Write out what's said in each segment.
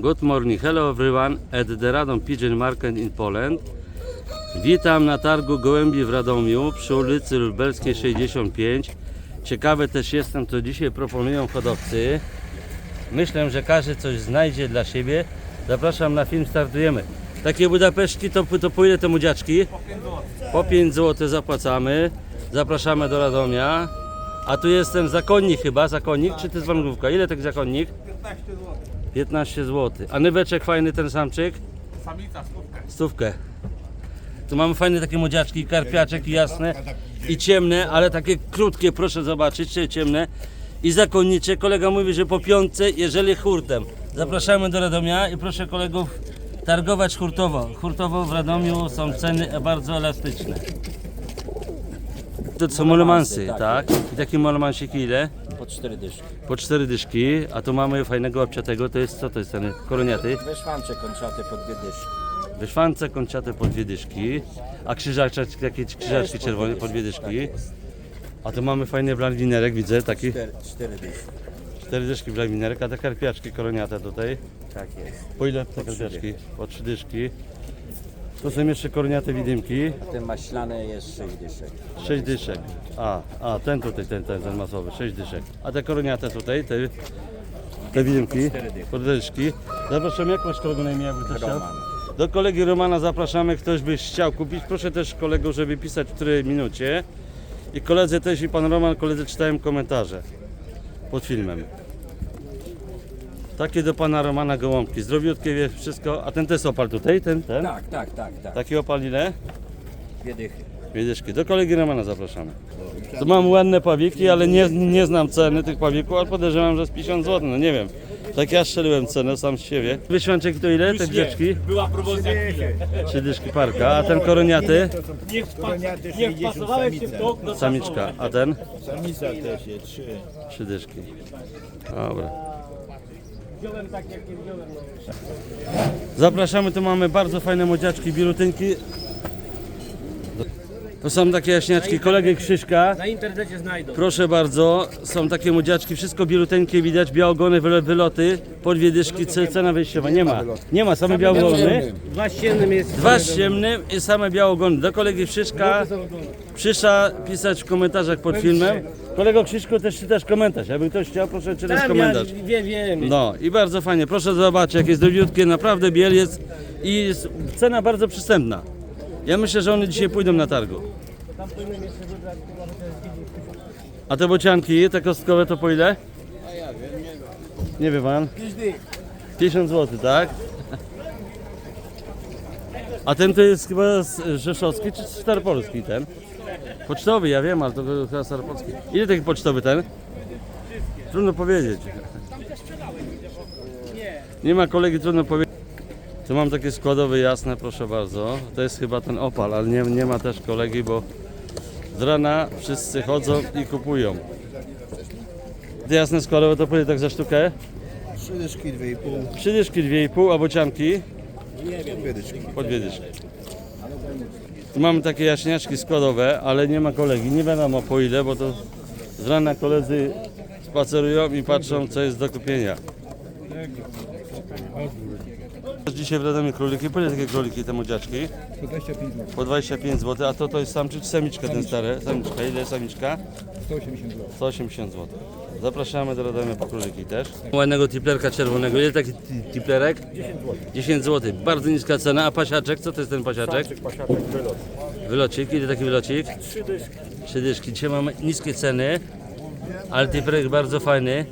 Good morning, hello everyone at the Radom Pigeon Market in Poland. Witam na targu gołębi w Radomiu przy ulicy Lubelskiej 65. Ciekawy też jestem, co dzisiaj proponują hodowcy. Myślę, że każdy coś znajdzie dla siebie. Zapraszam na film, startujemy. Takie Budapeszki to, to po ile te młodziaczki? Po 5 zł zapłacamy. Zapraszamy do Radomia. A tu jest ten zakonnik chyba, zakonnik, czy to jest wangówka? Ile taki zakonnik? 15 zł. A nyweczek fajny ten samczyk? Samica, stówkę. Stówkę. Tu mamy fajne takie młodziaczki, karpiaczek jasne i ciemne, ale takie krótkie, proszę zobaczyć, czy ciemne. I zakonnicze. Kolega mówi, że po piątce, jeżeli hurtem. Zapraszamy do Radomia i proszę kolegów targować hurtowo. Hurtowo w Radomiu są ceny bardzo elastyczne. To są molemansy, tak? I takie molemansiki ile? Po cztery dyszki. Po cztery dyszki, a tu mamy fajnego łapciatego, to jest co to jest ten koroniaty? Wyszłamcze kończaty po dwie dyszki. Wyszwance kończate po dwie dyszki, a krzyżaczki, takie krzyżaczki czerwone po dwie dyszki. A tu mamy fajny blagwinerek, widzę, taki Cztery, cztery dyszki. cztery dyszki blagwinerek, a te karpiaczki koroniate tutaj. Tak jest. Po ile te karpiaczki? Po trzy dyszki. Tu są jeszcze koroniate widymki, A ten maślany jest sześć dyszek. sześć dyszek. A, a ten tutaj, ten, ten, ten masowy, sześć dyszek. A te koroniate tutaj, te, te widymki, po dyszki. Zapraszam, jak masz kolego na imię, jakby ktoś chciał? Do kolegi Romana zapraszamy, ktoś by chciał kupić. Proszę też kolegów, żeby pisać w której minucie. I koledzy też i pan Roman, koledzy czytają komentarze pod filmem. Takie do pana Romana gołąbki. Zdrowiutkie wie wszystko. A ten też opal tutaj, ten, ten? Tak, tak, tak, tak. Taki opal ile? Dwie dychy. Do kolegi Romana zapraszamy. Tu mam ładne pawiki, ale nie, nie znam ceny tych pawików, ale podejrzewam, że z 50 zł, no nie wiem. Tak ja strzeliłem cenę sam z siebie. Wyświanczek to ile? Te grzeczki? Była promocja chwilę. Trzy dyszki parka, a ten koroniaty? Niech, wpa- niech wpasowałeś się w to Samiczka, a ten? Samica też jest, trzy. Trzy dyszki. Dobra. Wziąłem tak jak nie wziąłem. Zapraszamy, tu mamy bardzo fajne młodziaczki, birutynki. To są takie jaśniaczki kolegi Krzyśka. Na internecie znajdą. Proszę bardzo, są takie młodziaczki, wszystko bialuteńkie widać, białogony, wylo- wyloty, po dwie dyszki, ce- cena wyjściowa. Nie ma, nie ma, same białogony. Dwa z ciemnym jest. Dwa z ciemnym i same białogony. Do kolegi Krzyśka, Przysza pisać w komentarzach pod filmem. Kolego Krzyśku też czytasz komentarz, jakby ktoś chciał, proszę czytać Tam ja komentarz. wiem, wiem. No i bardzo fajnie, proszę zobaczyć jakie jest drobiutkie, naprawdę biel jest i jest cena bardzo przystępna. Ja myślę, że one dzisiaj pójdą na targu. A te bocianki, te kostkowe to po ile? Nie wie pan? 50 zł, tak? A ten to jest chyba z rzeszowski czy staropolski ten? Pocztowy, ja wiem, ale to chyba staropolski. Ile taki pocztowy ten? Trudno powiedzieć. Nie ma kolegi, trudno powiedzieć. Tu mam takie składowe jasne, proszę bardzo. To jest chyba ten opal, ale nie, nie ma też kolegi, bo z rana wszyscy chodzą i kupują. Te jasne składowe to powie tak za sztukę? Trzy dyszki, dwie i pół. Trzy dyszki, dwie i pół, a bocianki Po dwie dyszki. Tu mamy takie jaśniaczki składowe, ale nie ma kolegi. Nie wiadomo po ile, bo to z rana koledzy spacerują i patrzą co jest do kupienia. Dzisiaj w Radomie króliki. Po ile takie króliki, te młodziaczki? To 25 zł. Po 25 zł, a to to jest samczyk czy samiczka ten stary? Samiczka, ile jest samiczka? 180 zł. 180 zł. Zapraszamy do Radomia po króliki też. Ładnego tiplerka czerwonego. Ile taki ti- tiplerek? 10 zł. 10 zł. Bardzo niska cena. A pasiaczek? Co to jest ten pasiaczek? Pasiaczek wylot. Wylocik. Ile taki wylocik? Trzy dyszki. Trzy dyszki. Dzisiaj mamy niskie ceny, ale tiplerek bardzo fajny.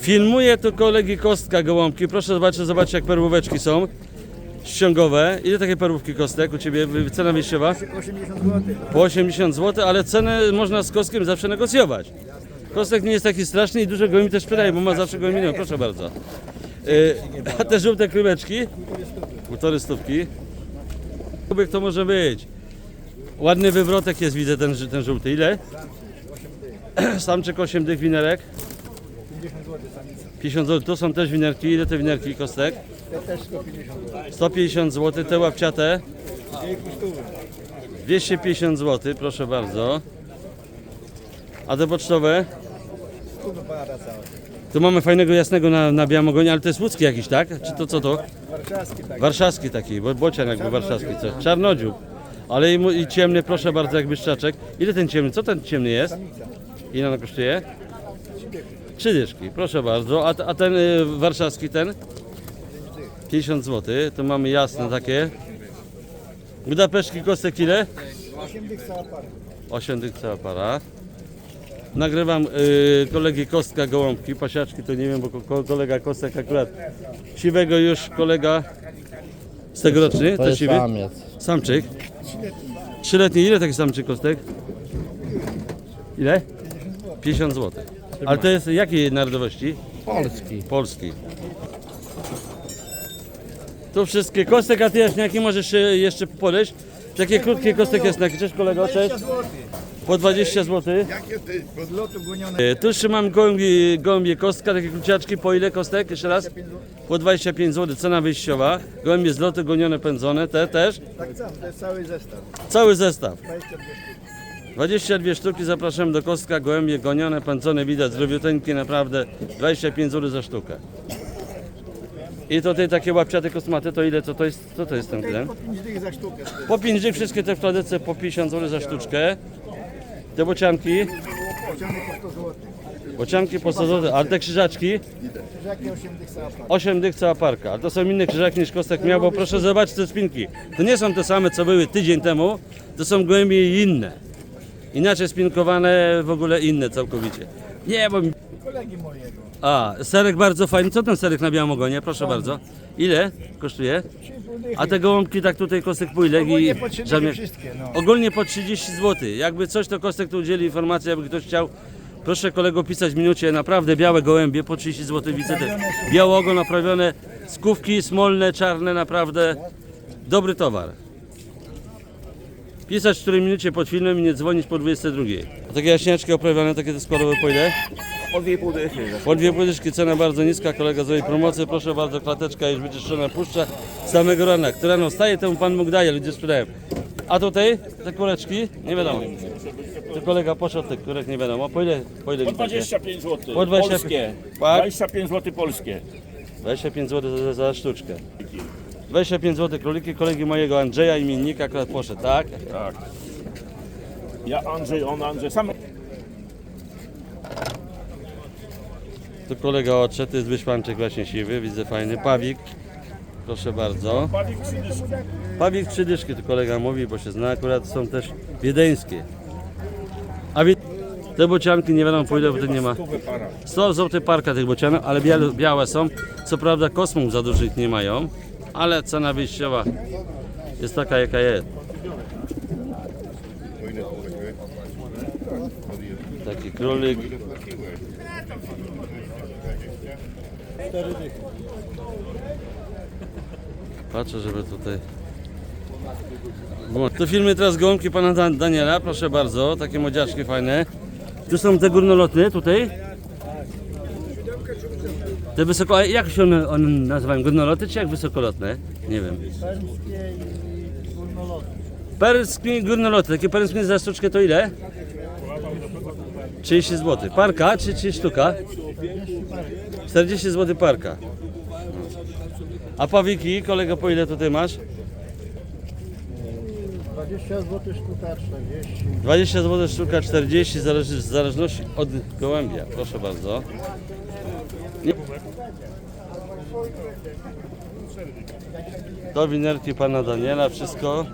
Filmuję tu kolegi Kostka Gołąbki. Proszę zobaczyć, zobaczcie jak perłóweczki są. Ściągowe. Ile takie perłówki Kostek u Ciebie? Cena wyjściowa? 80 zł. Po 80 zł, ale cenę można z Kostkiem zawsze negocjować. Kostek nie jest taki straszny i dużo gołębi też sprzedaje, bo ma zawsze gołębinę, proszę bardzo. Yy, a te żółte kryweczki? Półtory stówki. Kubek to może być. Ładny wywrotek jest, widzę ten, ten żółty. Ile? Samczyk 8 dych winerek. 50 zł samica. 50 zł. Tu są też winerki. Ile te winerki kostek? To też 150 zł. 150 zł. Te łapciate? Dwie pusztówy. 250 zł, proszę bardzo. A te pocztowe? Całe. Tu mamy fajnego jasnego na, na białogonie, ale to jest łódzki jakiś, tak? Czy to co to? Warszawski tak. Warszawski taki, bo bocian jakby warszawski, co? Czarnodziób. Ale i, mu- i ciemny, proszę bardzo, jak błyszczaczek. Ile ten ciemny? Co ten ciemny jest? Ile on kosztuje? Trzy dyszki, proszę bardzo. A, a ten y, warszawski ten? 50 zł. Tu mamy jasne takie. Budapeszki kostek ile? 8 dych cała para. 8 dych cała para. Nagrywam y, kolegi Kostka Gołąbki, pasiaczki to nie wiem, bo ko- ko, kolega Kostek akurat siwego już kolega z tegoroczny, to, siwy. Samczyk. Trzyletni, ile taki samczyk Kostek? Ile? 50 zł. Ale to jest jakiej narodowości? Polski. Polski. Tu wszystkie kostek, a ty jaśniaki możesz jeszcze podejść. Takie krótkie kostek jasnaki. Cześć kolego, cześć. 20 zł. Po 20 zł. Jakie ty pod lotu gonione? E, Tu jeszcze mam gołębie, gołębie kostka, takie kruciaczki. Po ile kostek? Jeszcze raz? Po 25 zł, cena wyjściowa. Gołębie z lotu gonione, pędzone, te też. Tak sam, to jest cały zestaw. Cały zestaw. 22 sztuki. 22 sztuki, zapraszam do kostka. Gołębie gonione, pędzone, widać, zdrowiuteńkie naprawdę. 25 zł za sztukę. I tutaj takie łapciate kosmaty, to ile to, to jest? Co to jest ten tyle? Po 5 dych za sztukę. Po 5 dych, wszystkie te w kladece po 50 zł za sztuczkę. Te bocianki, Pociągnie po 100 zł. bocianki po 100 zł, ale te krzyżaczki Krzyżaki 8 dych cała para. 8 dych cała parka. Ale to są inne krzyżaki niż Kostek miał, bo proszę zobaczyć te spinki. To nie są te same, co były tydzień temu, to są gołębie inne. Inaczej spinkowane, w ogóle inne całkowicie. Nie, bo... Kolegi mojego. A, serek bardzo fajny. Co ten serek na białym ogonie? Proszę bardzo. Ile kosztuje? 3,5 dychy. A te gołąbki tak tutaj Kostek i... Ogólnie po 3 dychy żadnych- wszystkie, no. Ogólnie po 30 zł. Jakby coś, to Kostek tu udzieli informacji, jakby ktoś chciał. Proszę kolego pisać w minucie, naprawdę białe gołębie po 30 zł widzę te białogo naprawione, skówki smolne, czarne, naprawdę dobry towar. Pisać w której minucie pod filmem i nie dzwonić po 22. A takie jaśniaczki oprawiane, takie te składowe po ile? Po dwie pół dychy. Po dwie płytyczki, cena bardzo niska, kolega zrobi promocję, proszę bardzo, klateczka już wyczyszczona, puszcza z samego rana. Która rano wstaje, temu Pan Bóg daje, ludzie sprzedają. A tutaj te kureczki? Nie wiadomo. To kolega poszedł tych kurek, nie wiadomo. Po ile, po ile Po witacie? 25 zł. Po 20 Polskie. Tak? 25 zł polskie. 25 zł za, za sztuczkę. 25 zł króliki kolegi mojego Andrzeja imiennika akurat poszedł, tak? Tak. Ja Andrzej, on Andrzej. Sam Tu kolega odszedł, to jest wyszpanczyk właśnie siwy, widzę fajny. Pawik, proszę bardzo. palik trzy dyszki. Pawik trzy dyszki, tu kolega mówi, bo się zna, akurat są też wiedeńskie. A wie... te bocianki nie wiadomo po ile, bo to nie ma. 100 zł parka tych bocianek, ale białe, białe są. Co prawda kosmów za dużych nie mają, ale cena wyjściowa jest taka jaka jest. Taki królik. Patrzę, żeby tutaj to filmy teraz gołąbki pana Dan- Daniela, proszę bardzo, takie modziaczki fajne. Tu są te górnolotne tutaj. Te wysoko, a jak się one, one nazywają? Górnoloty czy jak wysokolotne? Nie wiem. Perskie i górnoloty. Perskie górnoloty, takie perskie za sztuczkę to ile? 30 zł. Parka czy, czy sztuka? 40 zł parka. A pawiki, kolego po ile tutaj masz? 20 zł sztuka, 40. 20 zł sztuka 40 zależy w zależności od gołębia. Proszę bardzo. Nie- Do winerki pana Daniela wszystko.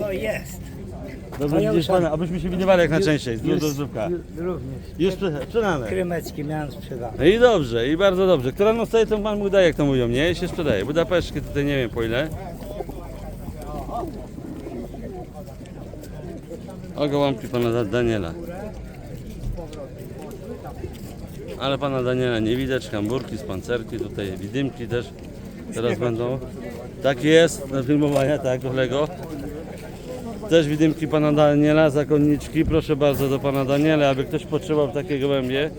No jest. Dobrze widzisz pana, abyśmy się widywali jak najczęściej. Do zdrówka. Również. Już sprze- sprzedane. Krymecki miałem sprzedane. No i dobrze, i bardzo dobrze. Która no staje, to pan mu daje, jak to mówią, nie? I się sprzedaje. Budapeszki tutaj nie wiem po ile. O gołąbki pana Da- Daniela. Ale pana Daniela nie widać, hamburki z pancerki, tutaj widymki też teraz będą. Tak jest, na filmowania, tak kolego. Też widymki pana Daniela, zakonniczki, proszę bardzo do pana Daniela, aby ktoś potrzebował takie gołębie.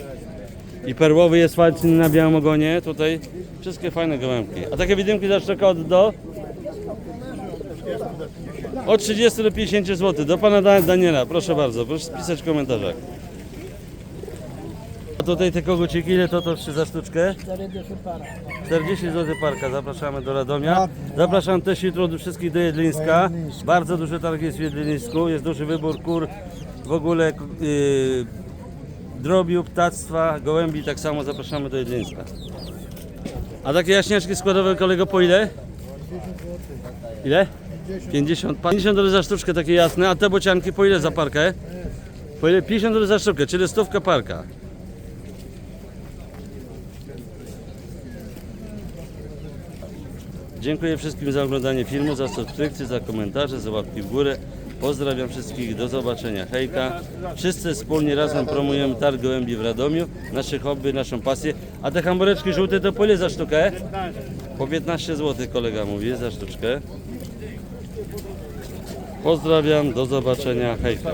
I perłowy jest fajny na białym ogonie, tutaj wszystkie fajne gołębki. A takie widymki za szczeka od do? Od 30 do 50 zł. Do pana Da- Daniela, proszę bardzo, proszę spisać w komentarzach. A tutaj te koguciki, ile to to trzy za sztuczkę? 40 zł parka, zapraszamy do Radomia. Zapraszam też jutro do wszystkich do Jedlińska. Bardzo duży targ jest w Jedlińsku, jest duży wybór kur, w ogóle yy, drobiu, ptactwa, gołębi, tak samo zapraszamy do Jedlińska. A takie jaśniaczki składowe kolego po ile? Ile? 50. 50 dolarów za sztuczkę takie jasne, a te bocianki po ile za parkę? Po ile? 50 dolarów za sztukę, czyli stówka parka. Dziękuję wszystkim za oglądanie filmu, za subskrypcję, za komentarze, za łapki w górę. Pozdrawiam wszystkich, do zobaczenia, hejka. Wszyscy wspólnie razem promujemy targ gołębi w Radomiu, nasze hobby, naszą pasję. A te hambureczki żółte to po ile za sztukę? Po 15 zł kolega mówi za sztuczkę. Pozdrawiam, do zobaczenia, hejka.